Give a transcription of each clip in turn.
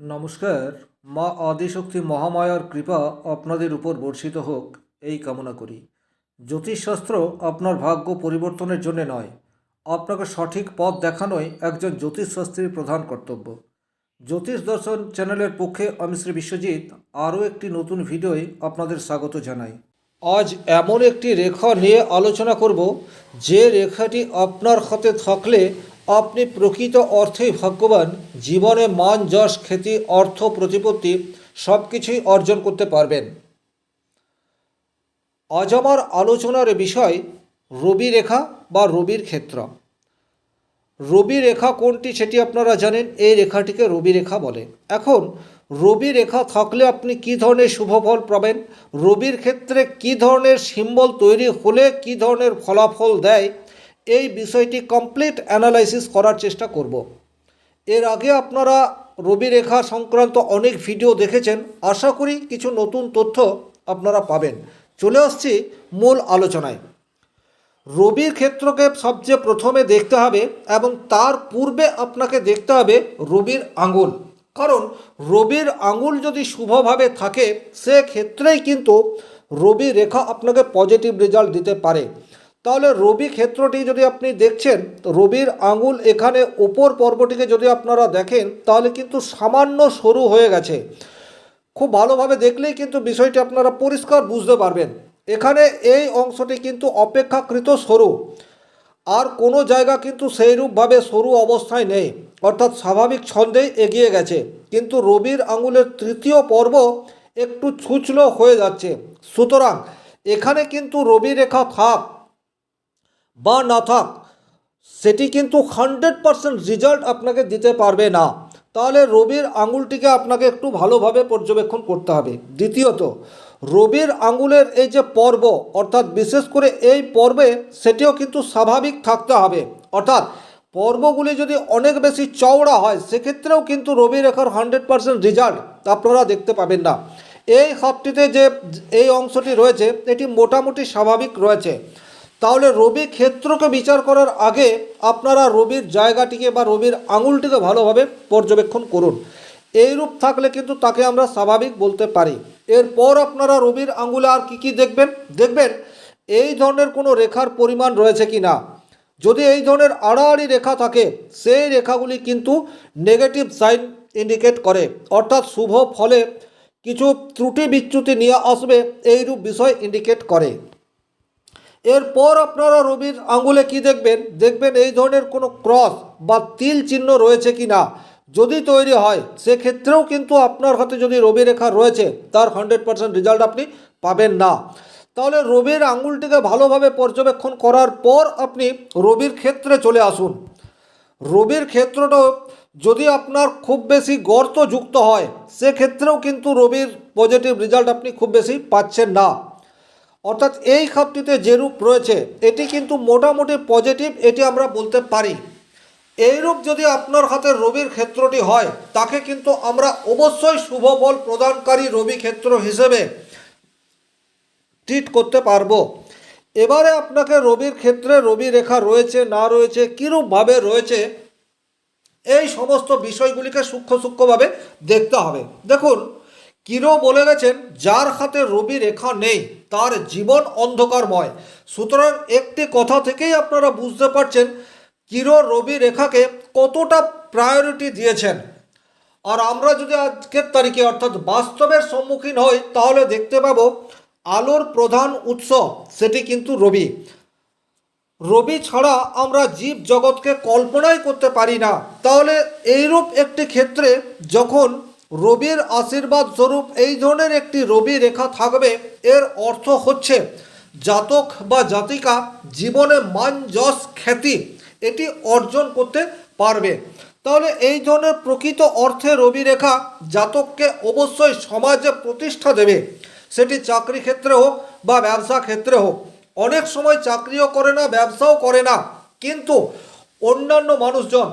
নমস্কার, মা আদিশক্তি মহামায়ার কৃপা আপনাদের উপর বর্ষিত হোক, এই কামনা করি। জ্যোতিষশাস্ত্র আপনার ভাগ্য পরিবর্তনের জন্য নয়, আপনাকে সঠিক পথ দেখানোই একজন জ্যোতিষশাস্ত্রীর প্রধান কর্তব্য। জ্যোতিষ দর্শন চ্যানেলের পক্ষে আমি শ্রী বিশ্বজিৎ, আরও একটি নতুন ভিডিওয় আপনাদের স্বাগত জানাই। আজ এমন একটি রেখা নিয়ে আলোচনা করব, যে রেখাটি আপনার হাতে থাকলে আপনি প্রকৃত অর্থেই ভাগ্যবান, জীবনে মান, যশ, খ্যাতি, অর্থ, প্রতিপত্তি সব কিছুই অর্জন করতে পারবেন। আজ আমার আলোচনার বিষয় রবি রেখা বা রবির ক্ষেত্র। রবি রেখা কোনটি সেটি আপনারা জানেন, এই রেখাটিকে রবি রেখা বলে। এখন রবি রেখা থাকলে আপনি কি ধরনের শুভ ফল পাবেন? রবির ক্ষেত্রে কি ধরনের সিম্বল তৈরি হলে কি ধরনের ফলাফল দেয়? এই বিষয়টি কমপ্লিট অ্যানালাইসিস করার চেষ্টা করব। এর আগে আপনারা রবি রেখা সংক্রান্ত অনেক ভিডিও দেখেছেন। আশা করি কিছু নতুন তথ্য আপনারা পাবেন। চলে আসছি মূল আলোচনায়। রবির ক্ষেত্রকে সবচেয়ে প্রথমে দেখতে হবে এবং তার পূর্বে আপনাকে দেখতে হবে রবির আঙুল। কারণ রবির আঙুল যদি শুভভাবে থাকে সে ক্ষেত্রেই কিন্তু রবি রেখা আপনাকে পজিটিভ রেজাল্ট দিতে পারে। তাহলে রবি ক্ষেত্রটি যদি আপনি দেখছেন রবির আঙুল এখানে ওপর পর্বটিকে যদি আপনারা দেখেন, তাহলে কিন্তু সামান্য সরু হয়ে গেছে। খুব ভালোভাবে দেখলেই কিন্তু বিষয়টি আপনারা পরিষ্কার বুঝতে পারবেন। এখানে এই অংশটি কিন্তু অপেক্ষাকৃত সরু। আর কোনো জায়গা কিন্তু সেইরূপভাবে সরু অবস্থায় নেই। অর্থাৎ স্বাভাবিক ছন্দেই এগিয়ে গেছে। কিন্তু রবির আঙুলের তৃতীয় পর্ব একটু ছুচলো হয়ে যাচ্ছে। সুতরাং এখানে কিন্তু রবি রেখা থাক। বা না থাক, সেটি কিন্তু হান্ড্রেড পারসেন্ট রেজাল্ট আপনাকে দিতে পারবে না। তাহলে রবির আঙুলটিকে আপনাকে একটু ভালোভাবে পর্যবেক্ষণ করতে হবে। দ্বিতীয়ত, রবির আঙুলের এই যে পর্ব, অর্থাৎ বিশেষ করে এই পর্বে, সেটিও কিন্তু স্বাভাবিক থাকতে হবে। অর্থাৎ, পর্বগুলি যদি অনেক বেশি চওড়া হয়, সেক্ষেত্রেও কিন্তু রবি রেখার হান্ড্রেড পারসেন্ট রেজাল্ট আপনারা দেখতে পাবেন না। এই হাতটিতে যে, এই অংশটি রয়েছে, এটি মোটামুটি স্বাভাবিক রয়েছে। তাহলে রবি ক্ষেত্রকে বিচার করার আগে আপনারা রবির জায়গাটিকে বা রবির আঙুলটিকে ভালোভাবে পর্যবেক্ষণ করুন। এইরূপ থাকলে কিন্তু তাকে আমরা স্বাভাবিক বলতে পারি। এরপর আপনারা রবির আঙুলে আর কি কি দেখবেন? দেখবেন এই ধরনের কোনো রেখার পরিমাণ রয়েছে কি না? যদি এই ধরনের আড়াআড়ি রেখা থাকে, সেই রেখাগুলি কিন্তু নেগেটিভ সাইন ইন্ডিকেট করে। অর্থাৎ শুভ ফলে কিছু ত্রুটি বিচ্যুতি নিয়ে আসবে, এইরূপ বিষয় ইন্ডিকেট করে। এরপর আপনারা রবির আঙ্গুলে কি দেখবেন? দেখবেন এই ধরনের কোনো ক্রস বা তিল চিহ্ন রয়েছে কি না যদি তৈরি হয়, সেক্ষেত্রেও কিন্তু আপনার হাতে যদি রবি রেখা রয়েছে, তার হান্ড্রেড পার্সেন্ট রেজাল্ট আপনি পাবেন না। তাহলে রবির আঙুলটিকে ভালোভাবে পর্যবেক্ষণ করার পর আপনি রবির ক্ষেত্রে চলে আসুন। রবির ক্ষেত্রটাও যদি আপনার খুব বেশি গর্ত যুক্ত হয়, সেক্ষেত্রেও কিন্তু রবির পজিটিভ রেজাল্ট আপনি খুব বেশি পাচ্ছেন না। অর্থাৎ এই খাতটিতে যেরূপ রয়েছে, এটি কিন্তু মোটামুটি পজিটিভ এটি আমরা বলতে পারি। এইরূপ যদি আপনার হাতে রবির ক্ষেত্রটি হয়, তাকে কিন্তু আমরা অবশ্যই শুভ ফল প্রদানকারী রবি ক্ষেত্র হিসেবে ট্রিট করতে পারব। এবারে আপনাকে রবির ক্ষেত্রে রবি রেখা রয়েছে, না রয়েছে, কীরূপভাবে রয়েছে, এই সমস্ত বিষয়গুলিকে সূক্ষ্ম সূক্ষ্মভাবে দেখতে হবে। দেখুন কিরো বলে গেছেন, যার হাতে রবি রেখা নেই, তার জীবন অন্ধকারময়। সুতরাং একটি কথা থেকেই আপনারা বুঝতে পারছেন কিরো রবি রেখাকে কতটা প্রায়োরিটি দিয়েছেন। আর আমরা যদি আজকের তারিখে অর্থাৎ বাস্তবের সম্মুখীন হই, তাহলে দেখতে পাব আলোর প্রধান উৎস সেটি কিন্তু রবি। রবি ছাড়া আমরা জীব জগৎকে কল্পনাই করতে পারি না। তাহলে এইরূপ একটি ক্ষেত্রে যখন রবির আশীর্বাদ স্বরূপ এই ধরনের একটি রবি রেখা থাকবে। এর অর্থ হচ্ছে জাতক বা জাতিকা জীবনে মান, যশ, খ্যাতি এটি অর্জন করতে পারবে। তাহলে এই ধরনের প্রকৃত অর্থে রবি রেখা জাতককে অবশ্যই সমাজে প্রতিষ্ঠা দেবে। সেটি চাকরি ক্ষেত্রে হোক বা ব্যবসা ক্ষেত্রে হোক। অনেক সময় চাকরিও করে না, ব্যবসাও করে না। কিন্তু অন্যান্য মানুষজন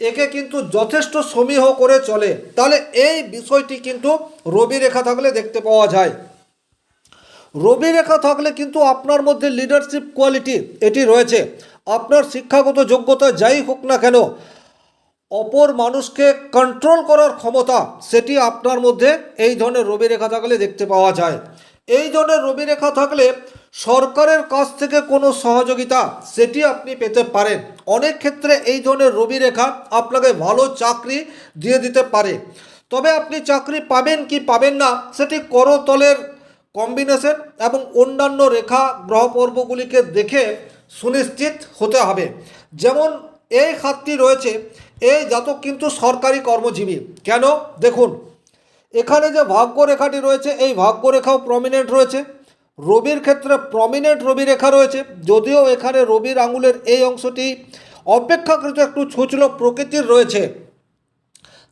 একে কিন্তু যথেষ্ট সমীহ করে চলে। তাহলে এই বিষয়টি কিন্তু রবি রেখা থাকলে দেখতে পাওয়া যায়। রবি রেখা থাকলে কিন্তু আপনার মধ্যে লিডারশিপ কোয়ালিটি এটি রয়েছে। আপনার শিক্ষাগত যোগ্যতা যাই হোক না কেন, অপর মানুষকে কন্ট্রোল করার ক্ষমতা সেটি আপনার মধ্যে এই ধরনের রবি রেখা থাকলে দেখতে পাওয়া যায়। এই ধরনের রবি রেখা থাকলে সরকারের কাছ থেকে কোনো সহযোগিতা সেটি আপনি পেতে পারেন। অনেক ক্ষেত্রে এই ধরনের রবি রেখা আপনাকে ভালো চাকরি দিয়ে দিতে পারে। তবে আপনি চাকরি পাবেন কি পাবেন না, সেটি করতলের কম্বিনেশন এবং অন্যান্য রেখা গ্রহ পর্বগুলিকে দেখে সুনিশ্চিত হতে হবে। যেমন এই খাতটি রয়েছে, এই জাতক কিন্তু সরকারি কর্মজীবী। কেন? দেখুন, এখানে যে ভাগ্য রেখাটি রয়েছে, এই ভাগ্য রেখাও প্রমিনেন্ট রয়েছে। রবির ক্ষেত্রে প্রমিনেন্ট রবি রেখা রয়েছে। যদিও এখানে রবির আঙুলের এই অংশটি অপেক্ষাকৃত একটু ছুচলো প্রকৃতির রয়েছে।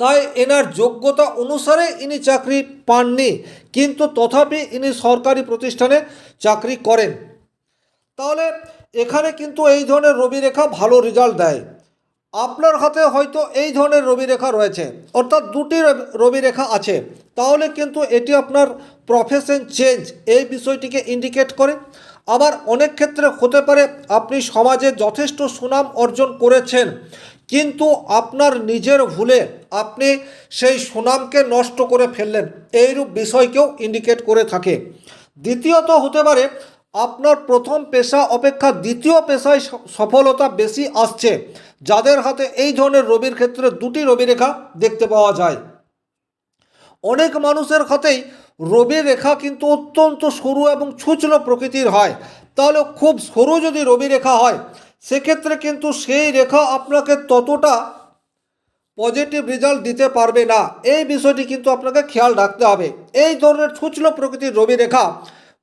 তাই এনার যোগ্যতা অনুসারে ইনি চাকরি পাননি, কিন্তু তথাপি ইনি সরকারি প্রতিষ্ঠানে চাকরি করেন। তাহলে এখানে কিন্তু এই ধরনের রবি রেখা ভালো রেজাল্ট দেয়। আপনার হাতে হয়তো এই ধরনের রবি রেখা রয়েছে, অর্থাৎ দুটি রবি- রেখা আছে। তাহলে কিন্তু এটি আপনার প্রফেশন চেঞ্জ এই বিষয়টিকে ইন্ডিকেট করে। আবার অনেক ক্ষেত্রে হতে পারে আপনি সমাজে যথেষ্ট সুনাম অর্জন করেছেন, কিন্তু আপনার নিজের ভুলে আপনি সেই সুনামকে নষ্ট করে ফেললেন, এইরূপ বিষয়কেও ইন্ডিকেট করে থাকে। দ্বিতীয়ত হতে পারে আপনার প্রথম পেশা অপেক্ষা দ্বিতীয় পেশায় সফলতা বেশি আসছে। যাদের হাতে এই ধরনের রবির ক্ষেত্রে দুটি রবি রেখা দেখতে পাওয়া যায়। অনেক মানুষের হাতেই রবি রেখা কিন্তু অত্যন্ত সরু এবং ছুচলো প্রকৃতির হয়। তাহলে খুব সরু যদি রবি রেখা হয়, সেক্ষেত্রে কিন্তু সেই রেখা আপনাকে ততটা পজিটিভ রেজাল্ট দিতে পারবে না। এই বিষয়টি কিন্তু আপনাকে খেয়াল রাখতে হবে। এই ধরনের ছুচলো প্রকৃতির রবি রেখা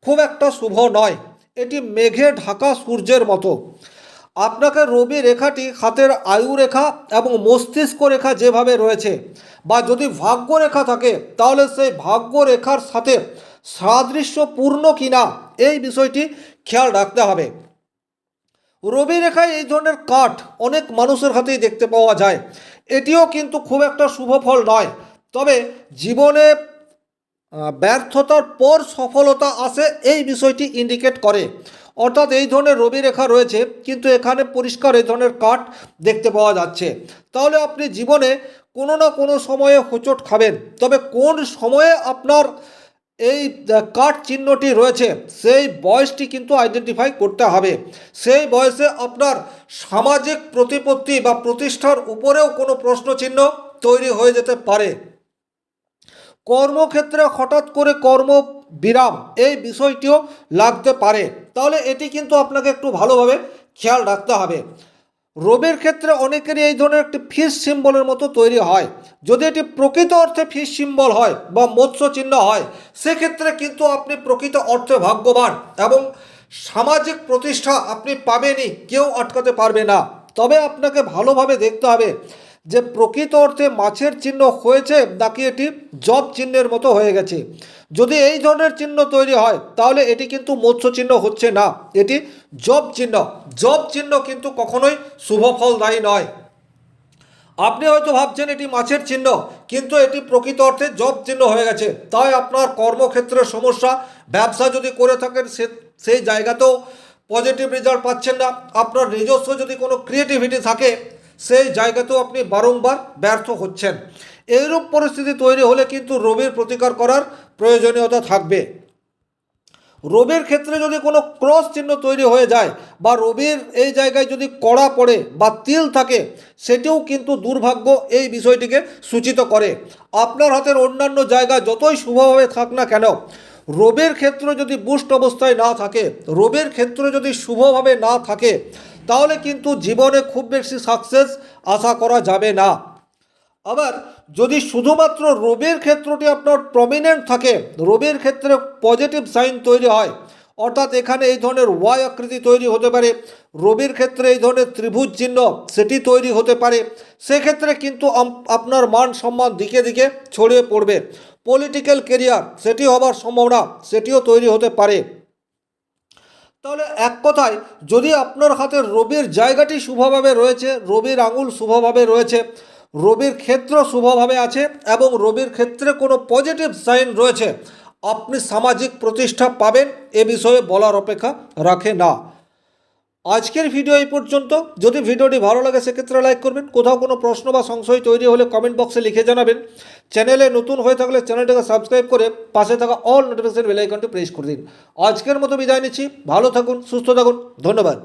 খুব একটা শুভ নয়। এটি মেঘে ঢাকা সূর্যের মতো। আপনাকে রবি রেখাটি হাতের আয়ু রেখা এবং মস্তিষ্ক রেখা যেভাবে রয়েছে, বা যদি ভাগ্য রেখা থাকে, তাহলে সেই ভাগ্য রেখার সাথে সাদৃশ্যপূর্ণ কিনা, এই বিষয়টি খেয়াল রাখতে হবে। রবি রেখায় এই ধরনের কাঠ অনেক মানুষের হাতেই দেখতে পাওয়া যায়। এটিও কিন্তু খুব একটা শুভ ফল নয়। তবে জীবনে ব্যর্থতার পর সফলতা আসে, এই বিষয়টি ইন্ডিকেট করে। অর্থাৎ এই ধরনের রবি রেখা রয়েছে, কিন্তু এখানে পরিষ্কার এই ধরনের কাঠ দেখতে পাওয়া যাচ্ছে। তাহলে আপনি জীবনে কোনো না কোনো সময়ে হোঁচট খাবেন, তবে কোন সময়ে আপনার এই কাঠ চিহ্নটি রয়েছে, সেই বয়সটি কিন্তু আইডেন্টিফাই করতে হবে। সেই বয়সে আপনার সামাজিক প্রতিপত্তি বা প্রতিষ্ঠার উপরেও কোনো প্রশ্নচিহ্ন তৈরি হয়ে যেতে পারে। কর্মক্ষেত্রে হঠাৎ করে কর্ম বিরাম এই বিষয়টিও লাগতে পারে। তাহলে এটি কিন্তু আপনাকে একটু ভালোভাবে খেয়াল রাখতে হবে। রোবের ক্ষেত্রে অনেকেরই এই ধরনের একটি ফিস সিম্বলের মতো তৈরি হয়। যদি এটি প্রকৃত অর্থে ফিস সিম্বল হয় বা মৎস্য চিহ্ন হয়, সেক্ষেত্রে কিন্তু আপনি প্রকৃত অর্থে ভাগ্যবান এবং সামাজিক প্রতিষ্ঠা আপনি পাবেনই, কেউ আটকাতে পারবে না। তবে আপনাকে ভালোভাবে দেখতে হবে যে প্রকৃত অর্থে মাছের চিহ্ন হয়েছে নাকি এটি জব চিহ্নের মতো হয়ে গেছে। যদি এই ধরনের চিহ্ন তৈরি হয়, তাহলে এটি কিন্তু মৎস্য চিহ্ন হচ্ছে না। এটি জব চিহ্ন। জব চিহ্ন কিন্তু কখনোই শুভ ফলদায়ী নয়। আপনি হয়তো ভাবছেন এটি মাছের চিহ্ন, কিন্তু এটি প্রকৃত অর্থে জব চিহ্ন হয়ে গেছে। তাই আপনার কর্মক্ষেত্রে সমস্যা, ব্যবসা যদি করে থাকেন, সে, সেই জায়গাতেও পজিটিভ রেজাল্ট পাচ্ছেন না। আপনার নিজস্ব যদি কোনো ক্রিয়েটিভিটি থাকে সেই জায়গাতেও আপনি বারংবার ব্যর্থ হচ্ছেন। এইরূপ পরিস্থিতি তৈরি হলে কিন্তু রবির প্রতিকার করার প্রয়োজনীয়তা থাকবে। রবির ক্ষেত্রে যদি কোনো ক্রস চিহ্ন তৈরি হয়ে যায় বা রবির এই জায়গায় যদি কড়া পড়ে বা তিল থাকে, সেটিও কিন্তু দুর্ভাগ্য এই বিষয়টিকে সূচিত করে। আপনার হাতের অন্যান্য জায়গা যতই শুভভাবে থাক না কেন রবির ক্ষেত্র যদি বুস্ট অবস্থায় না থাকে রবির ক্ষেত্র যদি শুভভাবে না থাকে তাহলে কিন্তু জীবনে খুব বেশি সাকসেস আশা করা যাবে না। আবার যদি শুধুমাত্র রবির ক্ষেত্রটি আপনার প্রমিনেন্ট থাকে, রবির ক্ষেত্রে পজিটিভ সাইন তৈরি হয়, অর্থাৎ এখানে এই ধরনের ওয়াই আকৃতি তৈরি হতে পারে, রবির ক্ষেত্রে এই ধরনের ত্রিভুজ চিহ্ন সেটি তৈরি হতে পারে, সেক্ষেত্রে কিন্তু আপনার মান সম্মান দিকে দিকে ছড়িয়ে পড়বে। পলিটিক্যাল কেরিয়ার সেটি হবার সম্ভাবনা সেটিও তৈরি হতে পারে। তাহলে এক কথায়, যদি আপনার হাতে রবির জায়গাটি শুভভাবে রয়েছে, রবির আঙুল শুভভাবে রয়েছে, রবির ক্ষেত্র শুভভাবে আছে এবং রবির ক্ষেত্রে কোনো পজিটিভ সাইন রয়েছে, আপনি সামাজিক প্রতিষ্ঠা পাবেন, এ বিষয়ে বলার অপেক্ষা রাখে না। আজকের ভিডিও এই পর্যন্ত। যদি ভিডিওটি ভালো লাগে, সেক্ষেত্রে লাইক করবেন। কোথাও কোনো প্রশ্ন বা সংশয় তৈরি হলে কমেন্ট বক্সে লিখে জানাবেন। চ্যানেলে নতুন হয়ে থাকলে চ্যানেলটাকে সাবস্ক্রাইব করে পাশে থাকা অল নোটিফিকেশন বেলাইকনটি প্রেস করে দিন। আজকের মতো বিদায় নিচ্ছি। ভালো থাকুন, সুস্থ থাকুন। ধন্যবাদ।